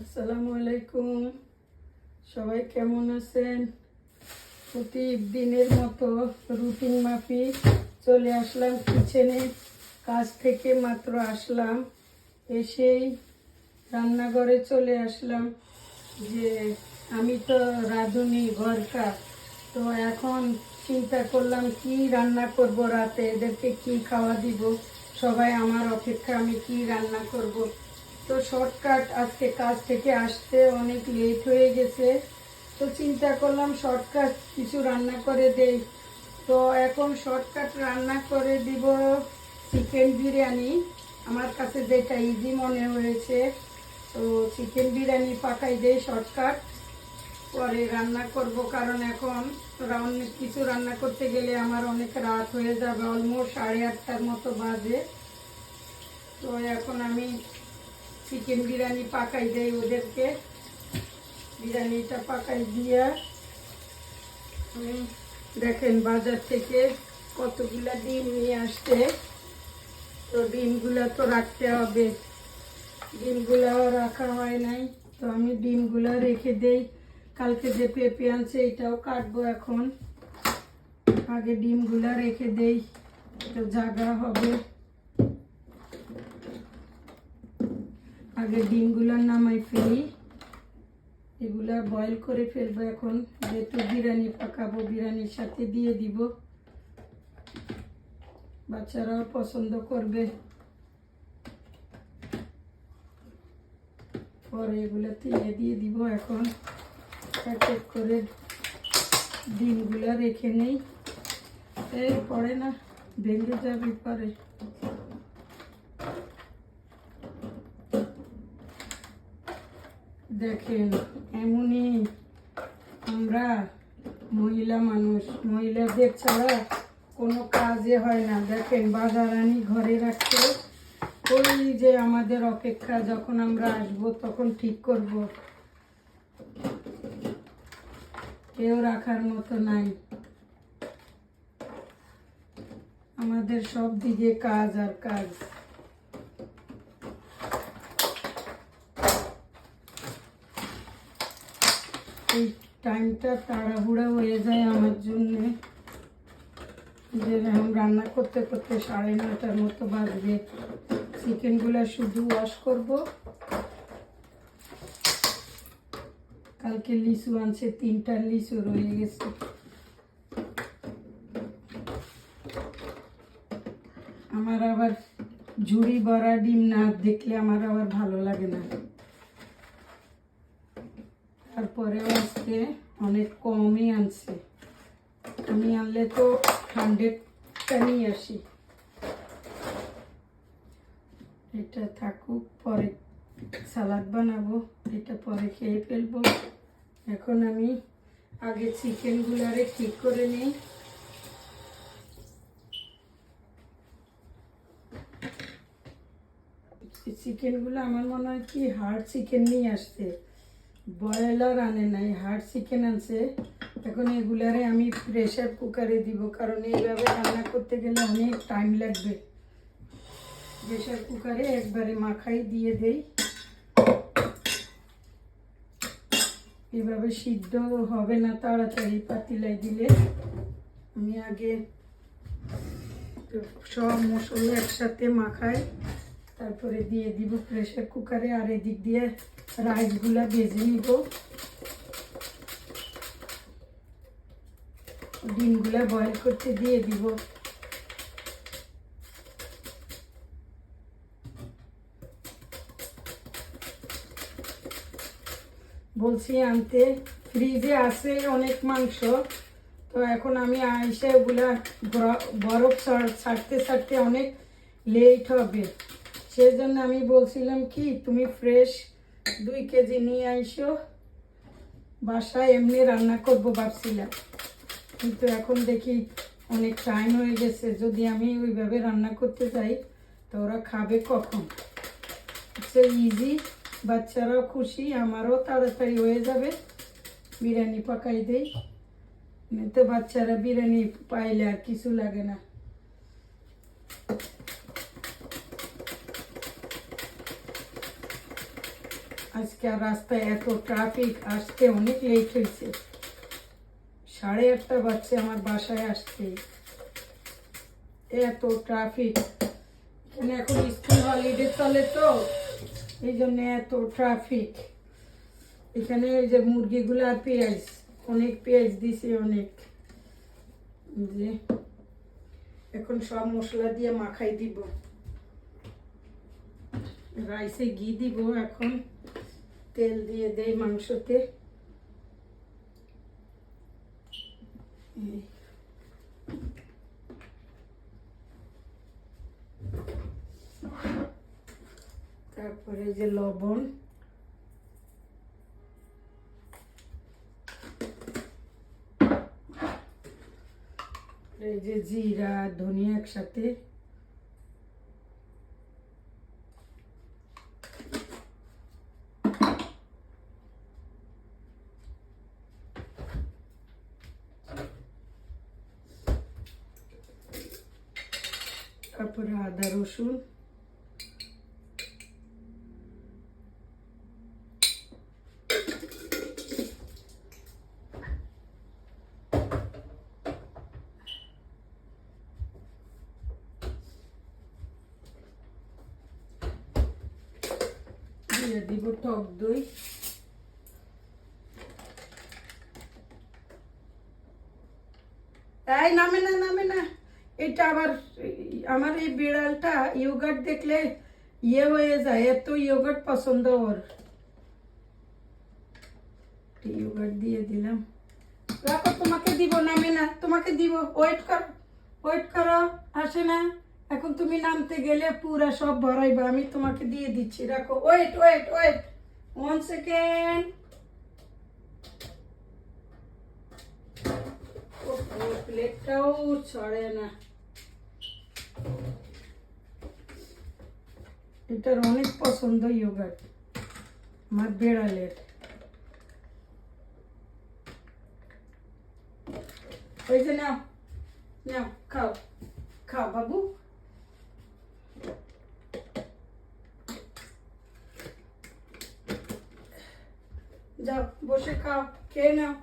আসসালামু আলাইকুম। সবাই কেমন আছেন? প্রতিদিনের মতো রুটিন মাফিক চলে আসলাম কিচেনে। কাজ থেকে মাত্র আসলাম। এসেই রান্নাঘরে চলে আসলাম যে আমি তো রাঁধুনি ঘরকার তো এখন চিন্তা করলাম কি রান্না করব রাতে? এদেরকে কি খাওয়া দিব? সবাই আমার অপেক্ষা আমি কি রান্না করব? তো শর্টকাট আজকে কাজ থেকে আসতে অনেক লেট হয়ে গেছে। তো চিন্তা করলাম শর্টকাট কিছু রান্না করে দেই। তো এখন শর্টকাট রান্না করে দিব চিকেন বিরিয়ানি। আমার কাছে যেটা ইজি মনে হয়েছে, তো চিকেন বিরিয়ানি পাকাই দেই শর্টকাট। পরে রান্না করব কারণ এখন অনেক কিছু রান্না করতে গেলে আমার অনেক রাত হয়ে যাবে অলমোস্ট সাড়ে আটটার মতো বাজে। তো এখন আমি চিকেন বিরিয়ানি পাকাই দেয় ওদেরকে। বিরিয়ানিটা পাকাই দিয়ে দেখেন বাজার থেকে কতগুলা ডিম নিয়ে আসছে। তো ডিমগুলা তো রাখতে হবে। ডিমগুলাও রাখা হয় নাই, তো আমি ডিমগুলা রেখে দেই। কালকে যে পেঁপে আনছে এটাও কাটবো এখন। আগে ডিমগুলা রেখে দেই, তো জায়গা হবে। আগে ডিমগুলো নামাই ফেলি। এগুলা বয়েল করে ফেলব এখন। যেহেতু বিরিয়ানি পাকাবো, বিরিয়ানির সাথে দিয়ে দিব। বাচ্চারাও পছন্দ করবে। পরে এগুলো তেলে দিয়ে দিব এখন। এক এক করে ডিমগুলো রেখে নেই। এই পরে না, ভেঙে যাবে পরে দেখেন, এমনই আমরা মহিলা মানুষ, মহিলাদের ছাড়া কোনো কাজে হয় না। দেখেন বাজার আনি ঘরে রাখতে ওই যে আমাদের অপেক্ষা, যখন আমরা আসব তখন ঠিক করব। কেউ রাখার মতো নাই। আমাদের সব দিকে কাজ আর কাজ। এই টাইমটা তাড়াহুড়া হয়ে যায় আমার জন্য। যে এখন রান্না করতে করতে সাড়ে নটার মতো বাজবে। চিকেনগুলো শুধু ওয়াশ করব। কালকে লিচু আনছে, তিনটা লিচু রয়ে গেছে। আমার আবার ঝুড়ি ভরা ডিম না দেখলে আমার আবার ভালো লাগে না। তারপরেও আজকে অনেক কমই আনছে। আমি আনলে তো হান্ড্রেডটা নিয়ে আসি। এটা থাকুক, পরে সালাদ বানাবো, এটা পরে খেয়ে ফেলব। এখন আমি আগে চিকেনগুলারে ঠিক করে নিই। চিকেনগুলো আমার মনে হয় কি হার্ড চিকেন নিয়ে আসছে। ব্রয়লার আনে নাই হার্ড চিকেন আনছে। এখন এগুলারে আমি প্রেশার কুকারে দিব, কারণ এইভাবে রান্না করতে গেলে অনেক টাইম লাগবে। প্রেশার কুকারে একবারে মাখাই দিয়ে দেই। এভাবে সিদ্ধ হবে না তাড়াতাড়ি পাতিলাই দিলে। আমি আগে সব মশলা একসাথে মাখাই, তারপরে দিয়ে দিব প্রেশার কুকারে আর এদিক দিয়ে রাইসগুলা ভেজে নিব। ডিমগুলা বয়েল করতে দিয়ে দিব। বলছি, আনতে ফ্রিজে আছে অনেক মাংস, তো এখন আমি আইসে ওগুলা বরফ ছাড়- ছাড়তে ছাড়তে অনেক লেট হবে। সেই জন্য আমি বলছিলাম কি, তুমি ফ্রেশ দুই কেজি নিয়ে আইসো। বাসায় এমনি রান্না করব ভাবছিলাম। কিন্তু এখন দেখি অনেক টাইম হয়ে গেছে। যদি আমি ওইভাবে রান্না করতে যাই, তো ওরা খাবে কখন? সে ইজি বাচ্চারাও খুশি, আমারও তাড়াতাড়ি হয়ে যাবে। বিরিয়ানি পাকাই দেই। তো বাচ্চারা বিরিয়ানি পাইলে আর কিছু লাগে না। আজকে আর রাস্তায় এত ট্রাফিক আসতে অনেক লেট হয়েছে। সাড়ে আটটা বাচ্চা আমার বাসায় আসতে। এত ট্রাফিক এখানে এখন স্কুল হলিডে চলে তো, এই জন্য এত ট্রাফিক এখানে এই যে মুরগিগুলো আর পেঁয়াজ, অনেক পেঁয়াজ দিছে অনেক। যে, এখন সব মশলা দিয়ে মাখাই দিব। রাইসে ঘি দিব এখন। তেল দিয়ে দেই মাংসতে। তারপরে যে লবণ এই যে জিরা ধনিয়া একসাথে তারপরে আদা রসুন। দিয়ে দিব টক দই। এই নামে না নামে না। এটা আবার, আমার এই বিড়ালটা ইয়োগার্ট দেখলে ইয়ে হয়ে যায়, এত ইয়োগার্ট পছন্দ ওর। ইয়োগার্ট দিয়ে দিলাম। রাখো, তোমাকে দিব, নামে না, তোমাকে দিব ওয়েট কর ওয়েট করো, আসে না। এখন তুমি নামতে গেলে পুরা সব ভরাইবা, আমি তোমাকে দিয়ে দিচ্ছি, রাখো wait wait wait one second প্লেটটাও ছড়ে না। এটার অনেক পছন্দ ইয়োগার্ট আমার বেড়ালের। ওই যে নাও নাও, খাও খাও বাবু। যাও, বসে খাও, খেয়ে নাও।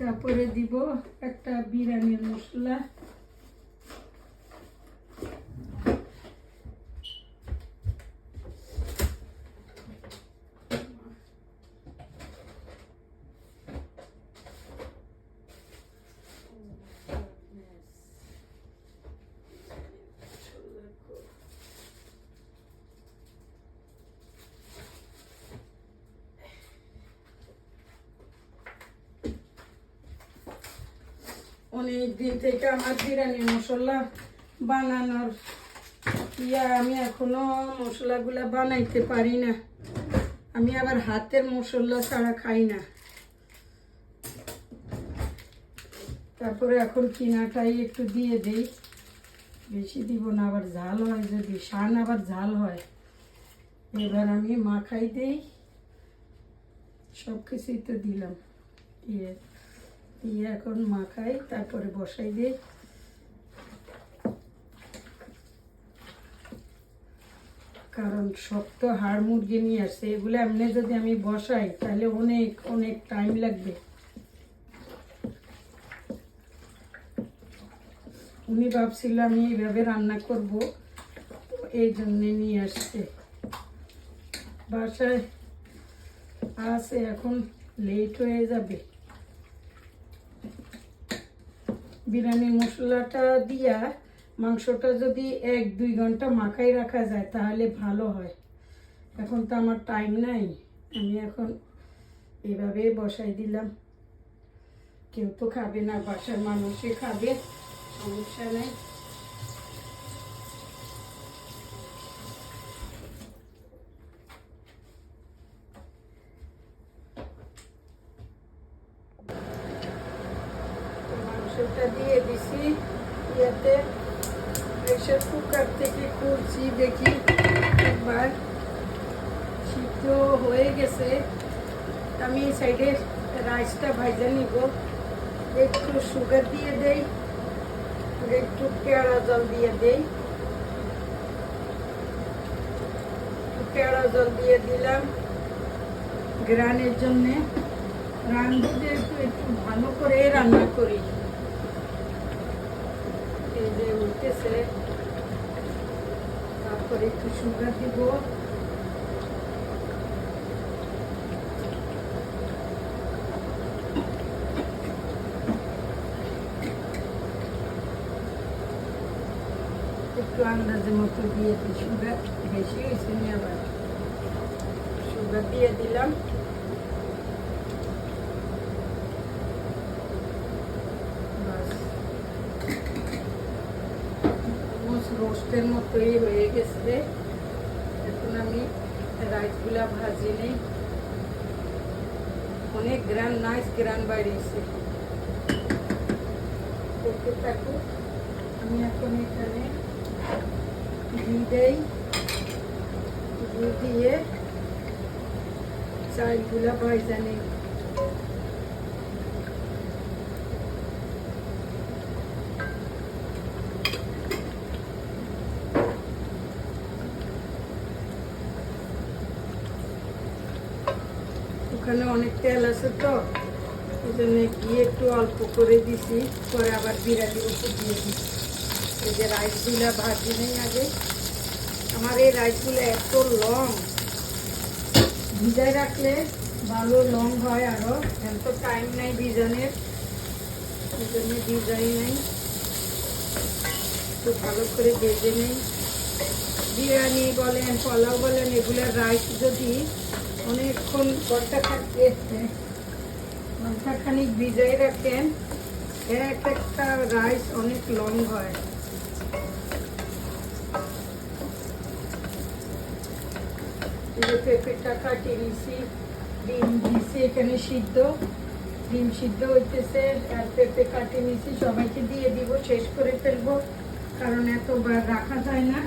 তারপরে দিব একটা বিরিয়ানির মশলা। অনেক দিন থেকে আমার বিরিয়ানি মশলা বানানোর ইয়া, আমি এখনও মশলাগুলা বানাইতে পারি না। আমি আবার হাতের মশলা ছাড়া খাই না। তারপরে এখন কিনাটাই একটু দিয়ে দেই। বেশি দিব না, আবার ঝাল হয় যদি শান আবার ঝাল হয়। এবার আমি মাখাই দেই। সব কিছুই তো দিলাম। ইয়ে। দিয়ে এখন মাখাই, তারপরে বসাই দিই কারণ শক্ত হাড় মুরগি নিয়ে আসছে, এগুলো এমনি যদি আমি বসাই, তাহলে অনেক অনেক টাইম লাগবে। উনি ভাবছিল আমি এইভাবে রান্না করব, এই জন্যে নিয়ে আসছে। বাসায় আছে, এখন লেট হয়ে যাবে। বিরিয়ানি মশলাটা দিয়া মাংসটা যদি এক, দুই ঘণ্টা মাখাই রাখা যায়, তাহলে ভালো হয়। এখন তো আমার টাইম নাই। আমি এখন এভাবে বসাই দিলাম। কেউ তো খাবে না, বাসার মানুষে খাবে, সমস্যা নেই মাংসটা দিয়ে দিছি ইয়েতে প্রেশার কুকার থেকে খুলছি দেখি একবার সিদ্ধ হয়ে গেছে, আমি এই সাইডে রাইসটা ভাজা নিব। একটু সুগার দিয়ে দেই একটু কেওড়া জল দিয়ে দেই। একটু জল দিয়ে দিলাম। গ্রানের জন্যে রান্না একটু একটু ভালো করে রান্না করি। এই যে উঠতেছে। তারপরে একটু সুগার দিব। সুগার বেশি হয়েছে নি আবার। সুগার দিয়ে দিলাম। রোস্টের মতোই হয়ে গেছে। এখন আমি রাইসগুলা ভাজি নেই। অনেক গ্রান নাইস গ্রান বাইরেছে দেখতে থাকুক আমি এখন এখানে ঘি দিয়ে চালগুলা নেই। ওখানে অনেক তেল আছে তো, এই জন্য ঘি একটু অল্প করে দিছি, পরে আবার বিরিয়ানির উপর দিয়ে দিছি এই যে রাইসগুলা ভাজি নেই আগে। আমার এই রাইসগুলো এত লং। ভিজায় রাখলে ভালো লং হয় আরও। এত টাইম নাই ভিজানের। এই জন্য ভিজাই নাই। একটু ভালো করে ভেজে নেই। বিরিয়ানি বলেন, পোলাও বলেন এগুলোর রাইস যদি অনেকক্ষণ ঘণ্টা খাটতে ঘণ্টা খানিক ভিজাই রাখেন এক একটা রাইস অনেক লং হয়। পেঁপেটা কাটিয়ে ডিম এখানে সিদ্ধ। ডিম সিদ্ধ হইতেছে আর পেঁপে নিছি সবাইকে দিয়ে দিব, শেষ করে কারণ রাখা যায় না।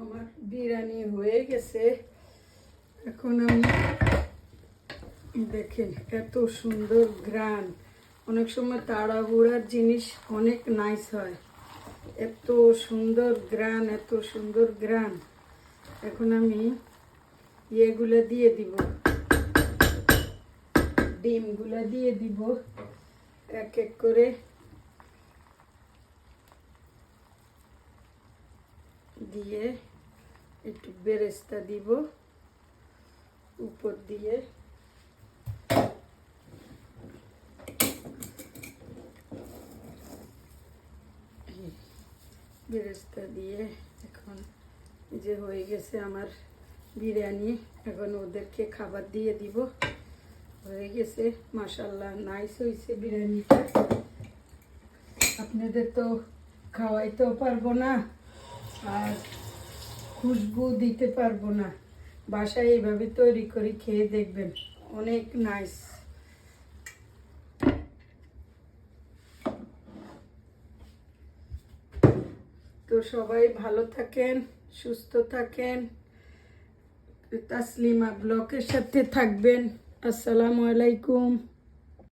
আমার বিরিয়ানি হয়ে গেছে। এখন আমি দেখেন, এত সুন্দর গ্রান অনেক সময় তাড়াহুড়ার জিনিস অনেক নাইস হয়। এত সুন্দর গ্রান, এত সুন্দর গ্রান। এখন আমি ইয়েগুলো দিয়ে দিব। ডিমগুলো দিয়ে দিব। এক এক করে। দিয়ে একটু বেরেস্তা দিব। উপর দিয়ে বেরেস্তা দিয়ে এখন যে হয়ে গেছে আমার বিরিয়ানি, এখন ওদেরকে খাবার দিয়ে দিব। হয়ে গেছে মাসাল্লাহ নাইস হয়েছে বিরিয়ানিটা। আপনাদের তো খাওয়াইতেও পারব না, আর খুশবু দিতে পারব না। বাসায় এইভাবে তৈরি করে খেয়ে দেখবেন, অনেক নাইস সবাই ভালো থাকেন সুস্থ থাকেন। তাসলিমা ব্লকের সাথে থাকবেন। আসসালামু আলাইকুম।